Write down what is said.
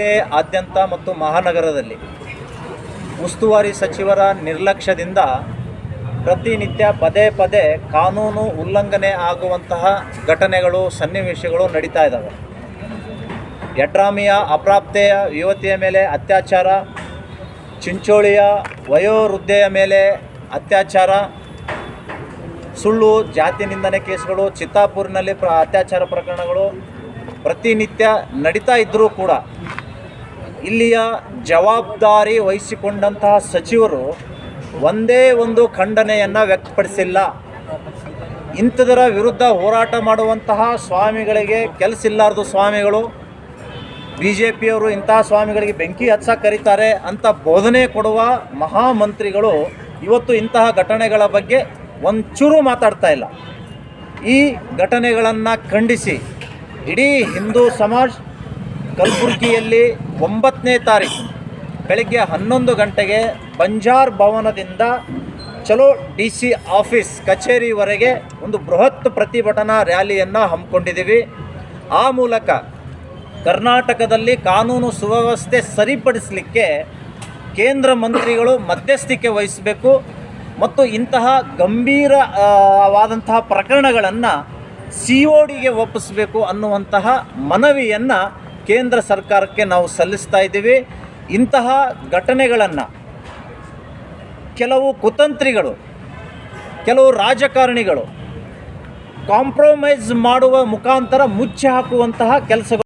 ಜಿಲ್ಲೆಯಾದ್ಯಂತ ಮತ್ತು ಮಹಾನಗರದಲ್ಲಿ ಉಸ್ತುವಾರಿ ಸಚಿವರ ನಿರ್ಲಕ್ಷ್ಯದಿಂದ ಪ್ರತಿನಿತ್ಯ ಪದೇ ಪದೇ ಕಾನೂನು ಉಲ್ಲಂಘನೆ ಆಗುವಂತಹ ಘಟನೆಗಳು, ಸನ್ನಿವೇಶಗಳು ನಡೀತಾ ಇದ್ದಾವೆ ಯಡ್ರಾಮಿಯ ಅಪ್ರಾಪ್ತೆಯ ಯುವತಿಯ ಮೇಲೆ ಅತ್ಯಾಚಾರ, ಚಿಂಚೋಳಿಯ ವಯೋವೃದ್ಧೆಯ ಮೇಲೆ ಅತ್ಯಾಚಾರ, ಸುಳ್ಳು ಜಾತಿ ನಿಂದನೆ ಕೇಸ್ಗಳು, ಚಿತ್ತಾಪುರಿನಲ್ಲಿ ಪ್ರ, ಅತ್ಯಾಚಾರ ಪ್ರಕರಣಗಳು ಪ್ರತಿನಿತ್ಯ ನಡೀತಾ ಇದ್ದರೂ ಕೂಡ ಇಲ್ಲಿಯ ಜವಾಬ್ದಾರಿ ವಹಿಸಿಕೊಂಡಂತಹ ಸಚಿವರು ಒಂದೇ ಒಂದು ಖಂಡನೆಯನ್ನು ವ್ಯಕ್ತಪಡಿಸಿಲ್ಲ. ಇಂಥದರ ವಿರುದ್ಧ ಹೋರಾಟ ಮಾಡುವಂತಹ ಸ್ವಾಮಿಗಳಿಗೆ ಕೆಲಸ ಇಲ್ಲಾರ್ದು ಸ್ವಾಮಿಗಳು ಬಿ ಜೆ ಪಿಯವರು ಇಂತಹ ಸ್ವಾಮಿಗಳಿಗೆ ಬೆಂಕಿ ಹಚ್ಚಕ್ಕೆ ಕರೀತಾರೆ ಅಂತ ಬೋಧನೆ ಕೊಡುವ ಮಹಾಮಂತ್ರಿಗಳು ಇವತ್ತು ಇಂತಹ ಘಟನೆಗಳ ಬಗ್ಗೆ ಒಂಚೂರು ಮಾತಾಡ್ತಾ ಇಲ್ಲ. ಈ ಘಟನೆಗಳನ್ನು ಖಂಡಿಸಿ, ಇಡೀ ಹಿಂದೂ ಸಮಾಜ್ ಕಲಬುರಗಿಯಲ್ಲಿ ಒಂಬತ್ತನೇ ತಾರೀಕು ಬೆಳಗ್ಗೆ ಹನ್ನೊಂದು ಗಂಟೆಗೆ ಬಂಜಾರ್ ಭವನದಿಂದ ಚಲೋ ಡಿ ಸಿ ಆಫೀಸ್ ಕಚೇರಿವರೆಗೆ ಒಂದು ಬೃಹತ್ ಪ್ರತಿಭಟನಾ ರ್ಯಾಲಿಯನ್ನು ಹಮ್ಮಿಕೊಂಡಿದ್ದೀವಿ. ಆ ಮೂಲಕ ಕರ್ನಾಟಕದಲ್ಲಿ ಕಾನೂನು ಸುವ್ಯವಸ್ಥೆ ಸರಿಪಡಿಸಲಿಕ್ಕೆ ಕೇಂದ್ರ ಮಂತ್ರಿಗಳು ಮಧ್ಯಸ್ಥಿಕೆ ವಹಿಸಬೇಕು ಮತ್ತು ಇಂತಹ ಗಂಭೀರವಾದಂತಹ ಪ್ರಕರಣಗಳನ್ನು ಸಿ ಒ ಡಿಗೆ ಒಪ್ಪಿಸಬೇಕು ಅನ್ನುವಂತಹ ಮನವಿಯನ್ನು ಕೇಂದ್ರ ಸರ್ಕಾರಕ್ಕೆ ನಾವು ಸಲ್ಲಿಸ್ತಾ ಇದ್ದೀವಿ. ಇಂತಹ ಘಟನೆಗಳನ್ನು ಕೆಲವು ಕುತಂತ್ರಿಗಳು, ಕೆಲವು ರಾಜಕಾರಣಿಗಳು ಕಾಂಪ್ರಮೈಸ್ ಮಾಡುವ ಮುಖಾಂತರ ಮುಚ್ಚಿ ಹಾಕುವಂತಹ ಕೆಲಸಗಳು